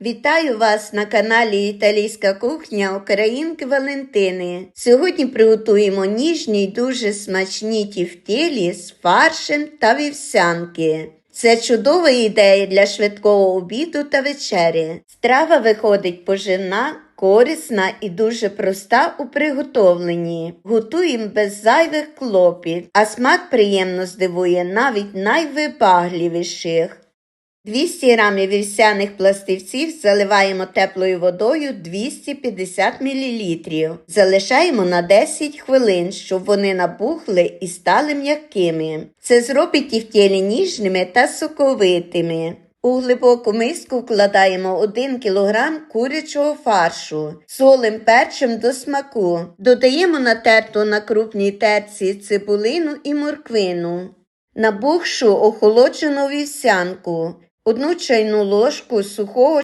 Вітаю вас на каналі Італійська кухня Українки Валентини. Сьогодні приготуємо ніжні й дуже смачні тівтєлі з фаршем та вівсянки. Це чудова ідея для швидкого обіду та вечері. Страва виходить поживна, корисна і дуже проста у приготовленні. Готуємо без зайвих клопіт, а смак приємно здивує навіть найвибагливіших. 200 грамів вівсяних пластивців заливаємо теплою водою 250 мл. Залишаємо на 10 хвилин, щоб вони набухли і стали м'якими. Це зробить їх тілі ніжними та соковитими. У глибоку миску вкладаємо 1 кг курячого фаршу, солим перчим до смаку. Додаємо натерту на крупній терці цибулину і морквину, набухшу охолоджену вівсянку, одну чайну ложку сухого